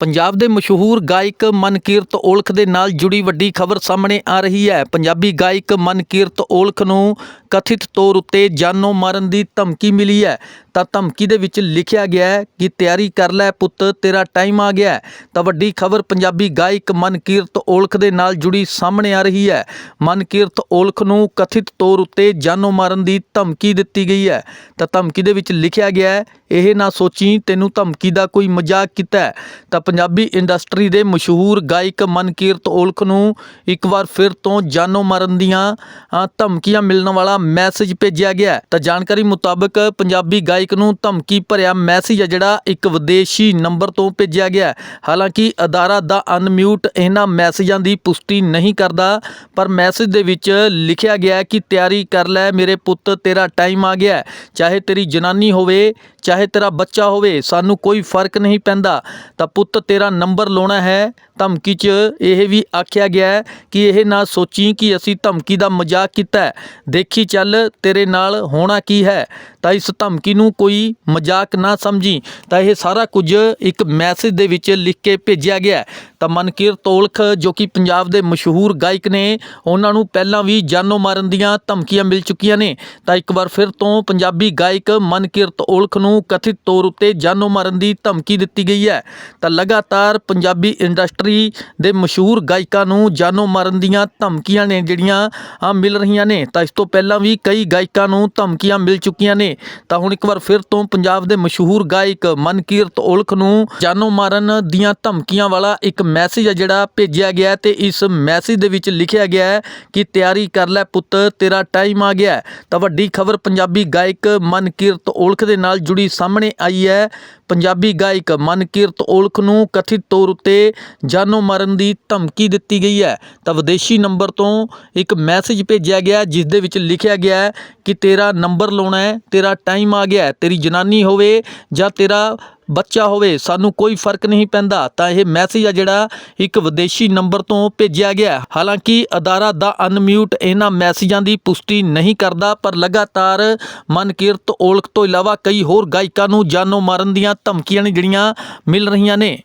ਪੰਜਾਬ ਦੇ ਮਸ਼ਹੂਰ ਗਾਇਕ ਮਨਕੀਰਤ ਔਲਖ ਦੇ ਨਾਲ ਜੁੜੀ ਵੱਡੀ ਖਬਰ ਸਾਹਮਣੇ ਆ ਰਹੀ ਹੈ। ਪੰਜਾਬੀ ਗਾਇਕ ਮਨਕੀਰਤ ਔਲਖ ਨੂੰ ਕਥਿਤ ਤੌਰ ਉੱਤੇ ਜਾਨੋਂ ਮਾਰਨ ਦੀ ਧਮਕੀ ਮਿਲੀ ਹੈ। ਤਾਂ ਧਮਕੀ ਦੇ ਵਿੱਚ ਲਿਖਿਆ ਗਿਆ ਹੈ ਕਿ ਤਿਆਰੀ ਕਰ ਲੈ ਪੁੱਤ, ਤੇਰਾ ਟਾਈਮ ਆ ਗਿਆ ਤਾਂ ਵੱਡੀ ਖਬਰ ਪੰਜਾਬੀ ਗਾਇਕ ਮਨਕੀਰਤ ਔਲਖ ਦੇ ਨਾਲ ਜੁੜੀ ਸਾਹਮਣੇ ਆ ਰਹੀ ਹੈ। ਮਨਕੀਰਤ ਔਲਖ ਨੂੰ ਕਥਿਤ ਤੌਰ ਉੱਤੇ ਜਾਨੋਂ ਮਾਰਨ ਦੀ ਧਮਕੀ ਦਿੱਤੀ ਗਈ ਹੈ। ਤਾਂ ਧਮਕੀ ਦੇ ਵਿੱਚ ਲਿਖਿਆ ਗਿਆ ਹੈ, ਇਹ ਨਾ ਸੋਚੀ, ਤੈਨੂੰ ਧਮਕੀ ਦਾ ਕੋਈ ਮਜ਼ਾਕ ਕੀਤਾ ਹੈ। ਤਾਂ ਪੰਜਾਬੀ ਇੰਡਸਟਰੀ ਦੇ ਮਸ਼ਹੂਰ ਗਾਇਕ ਮਨਕੀਰਤ ਔਲਖ ਨੂੰ ਇੱਕ ਵਾਰ ਫਿਰ ਤੋਂ ਜਾਨੋਂ ਮਾਰਨ ਦੀਆਂ ਧਮਕੀਆਂ ਮਿਲਣ ਵਾਲਾ ਮੈਸੇਜ ਭੇਜਿਆ ਗਿਆ ਤਾਂ ਜਾਣਕਾਰੀ ਮੁਤਾਬਕ ਪੰਜਾਬੀ ਗਾਇਕ ਨੂੰ ਧਮਕੀ ਭਰਿਆ ਮੈਸੇਜ ਹੈ ਜਿਹੜਾ ਇੱਕ ਵਿਦੇਸ਼ੀ ਨੰਬਰ ਤੋਂ ਭੇਜਿਆ ਗਿਆ ਹਾਲਾਂਕਿ ਅਦਾਰਾ ਦਾ ਅਨਮਿਊਟ ਇਹਨਾਂ ਮੈਸੇਜਾਂ ਦੀ ਪੁਸ਼ਟੀ ਨਹੀਂ ਕਰਦਾ, ਪਰ ਮੈਸੇਜ ਦੇ ਵਿੱਚ ਲਿਖਿਆ ਗਿਆ ਕਿ ਤਿਆਰੀ ਕਰ ਲੈ, ਮੇਰੇ ਪੁੱਤ, ਤੇਰਾ ਟਾਈਮ ਆ ਗਿਆ ਚਾਹੇ ਤੇਰੀ ਜਨਾਨੀ ਹੋਵੇ, ਚਾਹੇ ਤੇਰਾ ਬੱਚਾ ਹੋਵੇ, ਸਾਨੂੰ ਕੋਈ ਫ਼ਰਕ ਨਹੀਂ ਪੈਂਦਾ। ਤਾਂ ਪੁੱਤ, ਤੇਰਾ ਨੰਬਰ ਲਾਉਣਾ ਹੈ। ਧਮਕੀ 'ਚ ਇਹ ਵੀ ਆਖਿਆ ਗਿਆ ਕਿ ਇਹ ਨਾ ਸੋਚੀ ਕਿ ਅਸੀਂ ਧਮਕੀ ਦਾ ਮਜ਼ਾਕ ਕੀਤਾ ਦੇਖੀ ਚੱਲ, ਤੇਰੇ ਨਾਲ ਹੋਣਾ ਕੀ ਹੈ? ਤਾਂ ਇਸ ਧਮਕੀ ਨੂੰ ਕੋਈ ਮਜ਼ਾਕ ਨਾ ਸਮਝੀ। ਤਾਂ ਇਹ ਸਾਰਾ ਕੁਝ ਇੱਕ ਮੈਸੇਜ ਦੇ ਵਿੱਚ ਲਿਖ ਕੇ ਭੇਜਿਆ ਗਿਆ। ਤਾਂ ਮਨਕੀਰਤ ਔਲਖ ਜੋ ਕਿ ਪੰਜਾਬ ਦੇ ਮਸ਼ਹੂਰ ਗਾਇਕ ਨੇ, ਉਹਨਾਂ ਨੂੰ ਪਹਿਲਾਂ ਵੀ ਜਾਨੋਂ ਮਾਰਨ ਦੀਆਂ ਧਮਕੀਆਂ ਮਿਲ ਚੁੱਕੀਆਂ ਨੇ। ਤਾਂ ਇੱਕ ਵਾਰ ਫਿਰ ਤੋਂ ਪੰਜਾਬੀ ਗਾਇਕ ਮਨਕੀਰਤ ਔਲਖ ਨੂੰ ਕਥਿਤ ਤੌਰ ਉੱਤੇ ਜਾਨੋਂ ਮਾਰਨ ਦੀ ਧਮਕੀ ਦਿੱਤੀ ਗਈ ਹੈ। ਤਾਂ ਲਗਾਤਾਰ ਪੰਜਾਬੀ ਇੰਡਸਟਰੀ ਦੇ ਮਸ਼ਹੂਰ ਗਾਇਕਾਂ ਨੂੰ ਜਾਨੋਂ ਮਾਰਨ ਦੀਆਂ ਧਮਕੀਆਂ ਨੇ ਜਿਹੜੀਆਂ ਮਿਲ ਰਹੀਆਂ ਨੇ। ਤਾਂ ਇਸ ਤੋਂ ਪਹਿਲਾਂ ਵੀ ਕਈ ਗਾਇਕਾਂ ਨੂੰ ਧਮਕੀਆਂ ਮਿਲ ਚੁੱਕੀਆਂ ਨੇ। ਤਾਂ ਹੁਣ ਇੱਕ ਵਾਰ ਫਿਰ ਤੋਂ ਪੰਜਾਬ ਦੇ ਮਸ਼ਹੂਰ ਗਾਇਕ ਮਨਕੀਰਤ ਔਲਖ ਨੂੰ ਜਾਨੋਂ ਮਾਰਨ ਦੀਆਂ ਧਮਕੀਆਂ ਵਾਲਾ ਇੱਕ ਮੈਸੇਜ ਹੈ ਜਿਹੜਾ ਭੇਜਿਆ ਗਿਆ ਹੈ ਤੇ ਇਸ ਮੈਸੇਜ ਦੇ ਵਿੱਚ ਲਿਖਿਆ ਗਿਆ ਹੈ ਕਿ ਤਿਆਰੀ ਕਰ ਲੈ ਪੁੱਤ, ਤੇਰਾ ਟਾਈਮ ਆ ਗਿਆ ਤਾਂ ਵੱਡੀ ਖਬਰ ਪੰਜਾਬੀ ਗਾਇਕ ਮਨਕੀਰਤ ਔਲਖ ਦੇ ਨਾਲ ਜੁੜੀ ਸਾਹਮਣੇ ਆਈ ਹੈ। ਪੰਜਾਬੀ ਗਾਇਕ ਮਨਕੀਰਤ ਔਲਖ ਨੂੰ ਕਥਿਤ ਤੌਰ ਉੱਤੇ ਜਾਨੋਂ ਮਾਰਨ ਦੀ ਧਮਕੀ ਦਿੱਤੀ ਗਈ ਹੈ। ਤਾਂ ਵਿਦੇਸ਼ੀ ਨੰਬਰ ਤੋਂ ਇੱਕ ਮੈਸੇਜ ਭੇਜਿਆ ਗਿਆ, ਜਿਸ ਦੇ ਵਿੱਚ ਲਿਖਿਆ ਗਿਆ ਕਿ ਤੇਰਾ ਨੰਬਰ ਲਾਉਣਾ ਹੈ, ਤੇਰਾ ਟਾਈਮ ਆ ਗਿਆ ਤੇਰੀ ਜਨਾਨੀ ਹੋਵੇ ਜਾਂ ਤੇਰਾ ਬੱਚਾ ਹੋਵੇ, ਸਾਨੂੰ ਕੋਈ ਫ਼ਰਕ ਨਹੀਂ ਪੈਂਦਾ। ਤਾਂ ਇਹ ਮੈਸੇਜ ਆ ਜਿਹੜਾ ਇੱਕ ਵਿਦੇਸ਼ੀ ਨੰਬਰ ਤੋਂ ਭੇਜਿਆ ਗਿਆ। ਹਾਲਾਂਕਿ ਅਦਾਰਾ ਦਾ ਅਨਮਿਊਟ ਇਹਨਾਂ ਮੈਸੇਜਾਂ ਦੀ ਪੁਸ਼ਟੀ ਨਹੀਂ ਕਰਦਾ, ਪਰ ਲਗਾਤਾਰ ਮਨਕੀਰਤ ਔਲਖ ਤੋਂ ਇਲਾਵਾ ਕਈ ਹੋਰ ਗਾਇਕਾਂ ਨੂੰ ਜਾਨੋਂ ਮਾਰਨ ਦੀਆਂ ਧਮਕੀਆਂ ਜਿਹੜੀਆਂ ਮਿਲ ਰਹੀਆਂ ਨੇ।